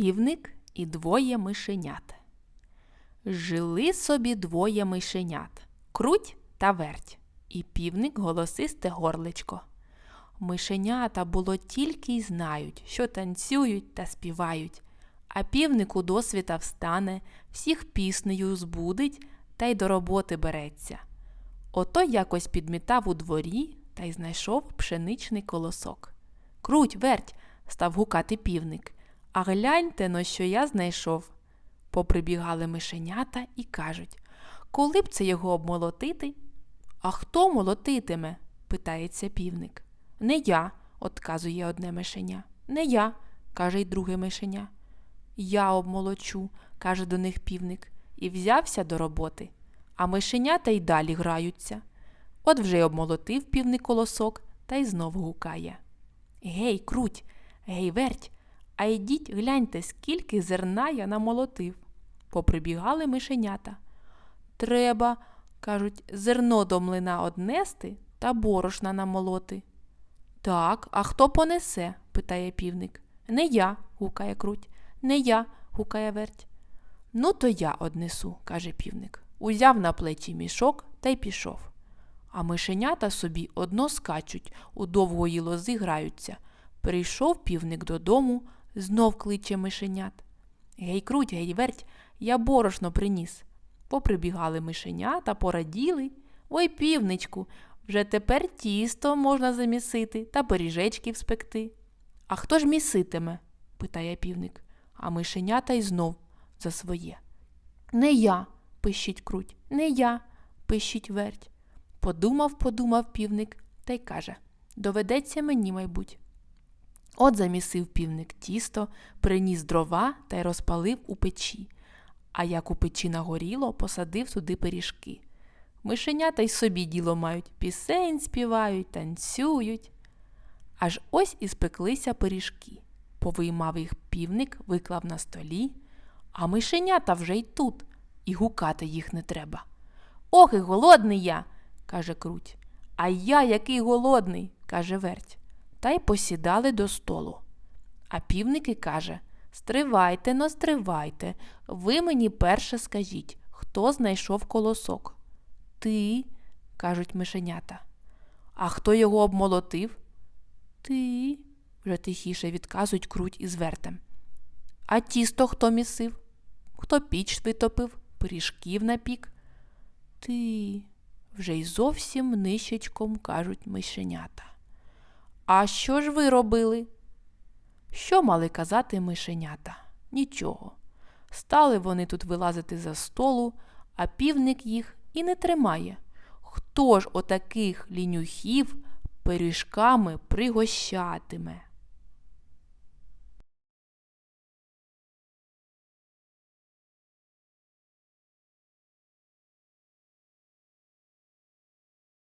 Півник і двоє мишенят. Жили собі двоє мишенят круть та верть, і півник голосисте горличко. Мишенята було тільки й знають, що танцюють та співають, а півник у досвіта встане, всіх піснею збудить та й до роботи береться. Ото якось підмітав у дворі та й знайшов пшеничний колосок. Круть, верть, став гукати півник. А гляньте но, що я знайшов. Поприбігали мишенята і кажуть коли б це його обмолотити? А хто молотитиме? питається півник. Не я, отказує одне мишеня. Не я, каже й друге мишеня. Я обмолочу, каже до них півник, і взявся до роботи. А мишенята й далі граються. От вже й обмолотив півник колосок та й знов гукає. Гей, круть, гей, верть, а йдіть, гляньте, скільки зерна я намолотив. Поприбігали мишенята. Треба, кажуть, зерно до млина однести та борошна намолоти. Так, а хто понесе? питає півник. Не я, гукає круть. Не я, гукає верть. Ну, то я однесу, каже півник. Узяв на плечі мішок та й пішов. А мишенята собі одно скачуть, у довгої лози граються. Прийшов півник додому, знов кличе мишенят. Гей, круть, гей, верть, я борошно приніс. Поприбігали мишенята, пораділи. Ой, півничку, вже тепер тісто можна замісити та пиріжечків спекти. А хто ж міситиме? питає півник, а мишенята й знов за своє. Не я, пищить круть, не я, пищить верть. Подумав, подумав півник та й каже доведеться мені, майбуть. От замісив півник тісто, приніс дрова та й розпалив у печі. А як у печі нагоріло, посадив туди пиріжки. Мишенята й собі діло мають, пісень співають, танцюють. Аж ось і спеклися пиріжки. Повиймав їх півник, виклав на столі, а мишенята вже й тут, і гукати їх не треба. Ох, і голодний я, каже круть. А я який голодний, каже верть. Та й посідали до столу. А півники каже Стривайте, но стривайте, ви мені перше скажіть, хто знайшов колосок? Ти, кажуть мишенята. А хто його обмолотив? Ти, вже тихіше відказують круть із вертем. А тісто хто місив? Хто піч витопив, пиріжків напік? Ти, вже й зовсім нищечком кажуть мишенята. А що ж ви робили? Що мали казати мишенята? Нічого. Стали вони тут вилазити за столу, а півник їх і не тримає. Хто ж отаких лінюхів пиріжками пригощатиме?